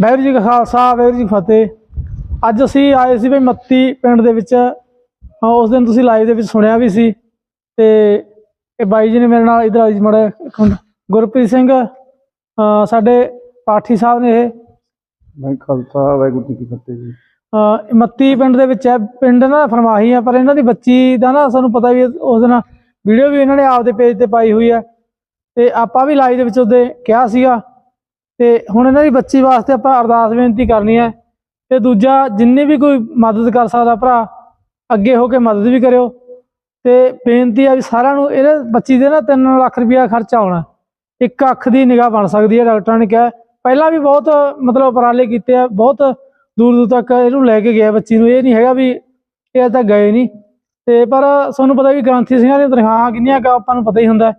ਵਾਹਿਗੁਰੂ ਜੀ ਕਾ ਖਾਲਸਾ ਵਾਹਿਗੁਰੂ ਜੀ ਫਤਿਹ। ਅੱਜ ਅਸੀਂ ਆਏ ਸੀ ਬਈ ਮੱਤੀ ਪਿੰਡ ਦੇ ਵਿੱਚ। ਉਸ ਦਿਨ ਤੁਸੀਂ ਲਾਈਵ ਦੇ ਵਿੱਚ ਸੁਣਿਆ ਵੀ ਸੀ। ਤੇ ਇਹ ਬਾਈ ਜੀ ਨੇ ਮੇਰੇ ਨਾਲ ਇਧਰ ਆਈ ਮੜਾ ਗੁਰਪ੍ਰੀਤ ਸਿੰਘ। ਸਾਡੇ ਪਾਠੀ ਸਾਹਿਬ ਨੇ ਇਹ। ਮੈਂ ਖਾਲਸਾ ਵਾਹਿਗੁਰੂ ਜੀ ਕੀ ਫਤਿਹ ਜੀ। ਮੱਤੀ ਪਿੰਡ ਦੇ ਵਿੱਚ ਹੈ। ਪਿੰਡ ਨਾ ਫਰਮਾਹੀ ਆ ਪਰ ਇਹਨਾਂ ਦੀ ਬੱਚੀ ਦਾ ਨਾ ਸਾਨੂੰ ਪਤਾ ਵੀ ਉਸ ਦਿਨ ਵੀਡੀਓ ਵੀ ਇਹਨਾਂ ਨੇ ਆਪਦੇ ਪੇਜ ਤੇ ਪਾਈ ਹੋਈ ਹੈ। ਤੇ ਆਪਾਂ ਵੀ ਲਾਈਵ ਦੇ ਵਿੱਚ ਉਹਦੇ ਕਿਹਾ ਸੀਗਾ। ਤੇ ਹੁਣ ਇਹਨਾਂ ਦੀ ਬੱਚੀ ਵਾਸਤੇ ਆਪਾਂ ਅਰਦਾਸ ਬੇਨਤੀ ਕਰਨੀ ਹੈ ਤੇ ਦੂਜਾ ਜਿੰਨੇ ਵੀ ਕੋਈ ਮਦਦ ਕਰ ਸਕਦਾ ਭਰਾ, ਅੱਗੇ ਹੋ ਕੇ ਮਦਦ ਵੀ ਕਰਿਓ। ਤੇ ਬੇਨਤੀ ਆ ਵੀ ਸਾਰਿਆਂ ਨੂੰ ਇਹਦੇ ਬੱਚੀ ਦੇ ਨਾ 3 ਲੱਖ ਰੁਪਇਆ ਖਰਚਾ ਆਉਣਾ। ਇੱਕ ਅੱਖ ਦੀ ਨਿਗਾਹ ਬਣ ਸਕਦੀ ਹੈ, ਡਾਕਟਰਾਂ ਨੇ ਕਿਹਾ। ਪਹਿਲਾਂ ਵੀ ਬਹੁਤ ਮਤਲਬ ਉਪਰਾਲੇ ਕੀਤੇ ਆ, ਬਹੁਤ ਦੂਰ ਦੂਰ ਤੱਕ ਇਹਨੂੰ ਲੈ ਕੇ ਗਿਆ ਬੱਚੀ ਨੂੰ। ਇਹ ਨਹੀਂ ਹੈਗਾ ਵੀ ਇਹ ਤਾਂ ਗਏ ਨਹੀਂ। ਤੇ ਪਰ ਤੁਹਾਨੂੰ ਪਤਾ ਵੀ ਗ੍ਰੰਥੀ ਸਿੰਘਾਂ ਦੀਆਂ ਤਨਖਾਹਾਂ ਕਿੰਨੀਆਂ ਕਾ ਆਪਾਂ ਨੂੰ ਪਤਾ ਹੀ ਹੁੰਦਾ।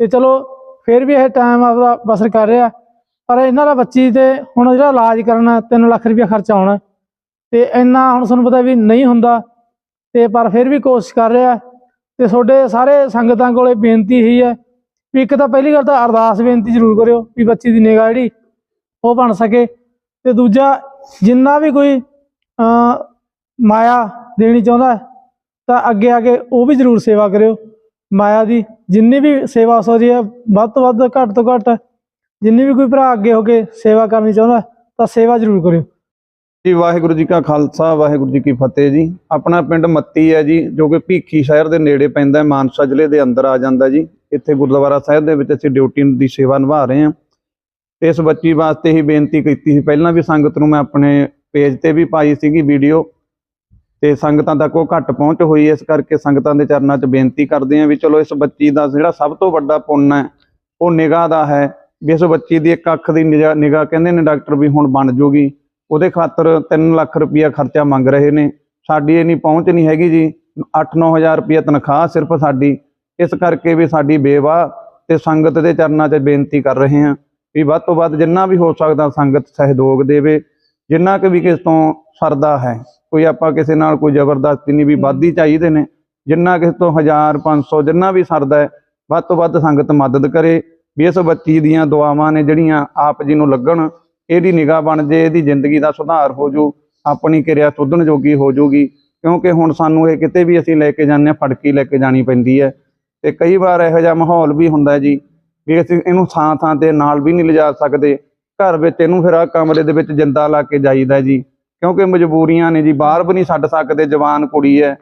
ਤੇ ਚਲੋ, ਫਿਰ ਵੀ ਇਹ ਟਾਈਮ ਆਪਦਾ ਬਸਰ ਕਰ ਰਿਹਾ। ਪਰ ਇਹਨਾਂ ਦਾ ਬੱਚੀ ਤੇ ਹੁਣ ਜਿਹੜਾ ਇਲਾਜ ਕਰਨਾ 3 ਲੱਖ ਰੁਪਇਆ ਖਰਚਾ ਆਉਣਾ ਤੇ ਇੰਨਾ ਹੁਣ ਤੁਹਾਨੂੰ ਪਤਾ ਵੀ ਨਹੀਂ ਹੁੰਦਾ, ਤੇ ਪਰ ਫਿਰ ਵੀ ਕੋਸ਼ਿਸ਼ ਕਰ ਰਿਹਾ, ਤੇ ਤੁਹਾਡੇ ਸਾਰੇ ਸੰਗਤਾਂ ਕੋਲੇ ਬੇਨਤੀ ਹੀ ਹੈ ਵੀ ਇੱਕ ਤਾਂ ਪਹਿਲੀ ਗੱਲ ਤਾਂ ਅਰਦਾਸ ਬੇਨਤੀ ਜ਼ਰੂਰ ਕਰਿਓ ਵੀ ਬੱਚੀ ਦੀ ਨਿਗਾਹ ਜਿਹੜੀ ਉਹ ਬਣ ਸਕੇ, ਤੇ ਦੂਜਾ ਜਿੰਨਾ ਵੀ ਕੋਈ ਮਾਇਆ ਦੇਣੀ ਚਾਹੁੰਦਾ, ਤਾਂ ਅੱਗੇ ਆ ਕੇ ਉਹ ਵੀ ਜ਼ਰੂਰ ਸੇਵਾ ਕਰਿਓ, ਮਾਇਆ ਦੀ ਜਿੰਨੀ ਵੀ ਸੇਵਾ ਹੋ ਸਕਦੀ ਹੈ, ਵੱਧ ਤੋਂ ਵੱਧ, ਘੱਟ ਤੋਂ ਘੱਟ ਜਿੰਨੇ ਵੀ ਕੋਈ ਭਰਾ ਅੱਗੇ ਹੋ ਕੇ ਸੇਵਾ ਕਰਨੀ ਚਾਹੁੰਦਾ ਤਾਂ ਸੇਵਾ ਜ਼ਰੂਰ ਕਰਿਓ। ਜੀ, ਵਾਹਿਗੁਰੂ ਜੀ ਕਾ ਖਾਲਸਾ, ਵਾਹਿਗੁਰੂ ਜੀ ਕੀ ਫਤਿਹ ਜੀ। ਆਪਣਾ ਪਿੰਡ ਮੱਤੀ ਹੈ ਜੀ, ਜੋ ਕਿ ਭੀਖੀ ਸ਼ਹਿਰ ਦੇ ਨੇੜੇ ਪੈਂਦਾ ਹੈ, ਮਾਨਸਾ ਜ਼ਿਲ੍ਹੇ ਦੇ ਅੰਦਰ ਆ ਜਾਂਦਾ ਜੀ। ਇੱਥੇ ਗੁਰਦੁਆਰਾ ਸਾਹਿਬ ਦੇ ਵਿੱਚ ਅਸੀਂ ਡਿਊਟੀ ਦੀ ਸੇਵਾ ਨਿਭਾ ਰਹੇ ਹਾਂ। ਤੇ ਇਸ ਬੱਚੀ ਵਾਸਤੇ ਹੀ ਬੇਨਤੀ ਕੀਤੀ ਸੀ। ਪਹਿਲਾਂ ਵੀ ਸੰਗਤ ਨੂੰ ਮੈਂ ਆਪਣੇ ਪੇਜ ਤੇ ਵੀ ਪਾਈ ਸੀਗੀ ਵੀਡੀਓ। ਤੇ ਸੰਗਤਾਂ ਤੱਕ ਉਹ ਘੱਟ ਪਹੁੰਚ ਹੋਈ, ਇਸ ਕਰਕੇ ਸੰਗਤਾਂ ਦੇ ਚਰਨਾਂ 'ਚ ਬੇਨਤੀ ਕਰਦੇ ਹਾਂ ਵੀ ਚਲੋ ਇਸ ਬੱਚੀ ਦਾ ਜਿਹੜਾ ਸਭ ਤੋਂ ਵੱਡਾ ਪੁੰਨ ਹੈ, ਉਹ ਨਿਗਾਹ ਦਾ ਹੈ। ਵੀ ਇਸ ਬੱਚੀ ਦੀ ਇੱਕ ਅੱਖ ਦੀ ਨਿਗਾਹ ਕਹਿੰਦੇ ਨੇ ਡਾਕਟਰ ਵੀ ਹੁਣ ਬਣ ਜੂਗੀ। ਉਹਦੇ ਖਾਤਰ 3 ਲੱਖ ਰੁਪਇਆ ਖਰਚਾ ਮੰਗ ਰਹੇ ਨੇ। ਸਾਡੀ ਇਹ ਨਹੀਂ ਪਹੁੰਚ ਨਹੀਂ ਹੈਗੀ ਜੀ। 8-9000 ਰੁਪਇਆ ਤਨਖਾਹ ਸਿਰਫ ਸਾਡੀ। ਇਸ ਕਰਕੇ ਵੀ ਸਾਡੀ ਬੇਵਾ ਤੇ ਸੰਗਤ ਦੇ ਚਰਨਾਂ 'ਚ ਬੇਨਤੀ ਕਰ ਰਹੇ ਹਾਂ ਵੀ ਵੱਧ ਤੋਂ ਵੱਧ ਜਿੰਨਾ ਵੀ ਹੋ ਸਕਦਾ ਸੰਗਤ ਸਹਿਯੋਗ ਦੇਵੇ। ਜਿੰਨਾ ਕਿ ਵੀ ਕਿਸ ਤੋਂ ਸਰਦਾ ਹੈ। ਕੋਈ ਆਪਾਂ ਕਿਸੇ ਨਾਲ ਕੋਈ ਜ਼ਬਰਦਸਤੀ ਨਹੀਂ ਵੀ ਵੱਧ ਚਾਹੀਦੇ ਨੇ। ਜਿੰਨਾ ਕਿਸ ਤੋਂ 1000 500 ਜਿੰਨਾ ਵੀ ਸਰਦਾ ਹੈ ਵੱਧ ਤੋਂ ਵੱਧ ਸੰਗਤ ਮਦਦ ਕਰੇ। ਵੀ ਇਸ ਬੱਚੀ ਦੀਆਂ ਦੁਆਵਾਂ ਨੇ ਜਿਹੜੀਆਂ ਆਪ ਜੀ ਨੂੰ ਲੱਗਣ ਇਹਦੀ ਨਿਗਾਹ ਬਣ ਜੇ ਇਹਦੀ ਜ਼ਿੰਦਗੀ ਦਾ ਸੁਧਾਰ ਹੋ ਜੂ ਆਪਣੀ ਕਿਰਿਆ ਸੁਧਣ ਜੋਗੀ ਹੋ ਜੂਗੀ ਕਿਉਂਕਿ ਹੁਣ ਸਾਨੂੰ ਇਹ ਕਿਤੇ ਵੀ ਅਸੀਂ ਲੈ ਕੇ ਜਾਂਦੇ ਹਾਂ ਫੜਕੀ ਲੈ ਕੇ ਜਾਣੀ ਪੈਂਦੀ ਹੈ। ਤੇ ਕਈ ਵਾਰ ਇਹੋ ਜਿਹਾ ਮਾਹੌਲ ਵੀ ਹੁੰਦਾ ਜੀ ਵੀ ਅਸੀਂ ਇਹਨੂੰ ਥਾਂ ਥਾਂ ਤੇ ਨਾਲ ਵੀ ਨਹੀਂ ਲਿਜਾ ਸਕਦੇ ਘਰ ਵਿੱਚ ਇਹਨੂੰ ਫਿਰ ਆ ਕਮਰੇ ਦੇ ਵਿੱਚ ਜਿੰਦਾ ਲਾ ਕੇ ਜਾਈਦਾ ਜੀ ਕਿਉਂਕਿ ਮਜਬੂਰੀਆਂ ਨੇ ਜੀ ਬਾਹਰ ਵੀ ਨਹੀਂ ਛੱਡ ਸਕਦੇ ਜਵਾਨ ਕੁੜੀ ਹੈ।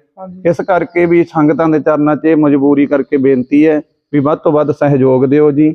ਇਸ ਕਰਕੇ ਵੀ ਸੰਗਤਾਂ ਦੇ ਚਰਨਾਂ 'ਚ ਇਹ ਮਜਬੂਰੀ ਕਰਕੇ ਬੇਨਤੀ ਹੈ ਵੀ ਵੱਧ ਤੋਂ ਵੱਧ ਸਹਿਯੋਗ ਦਿਓ ਜੀ।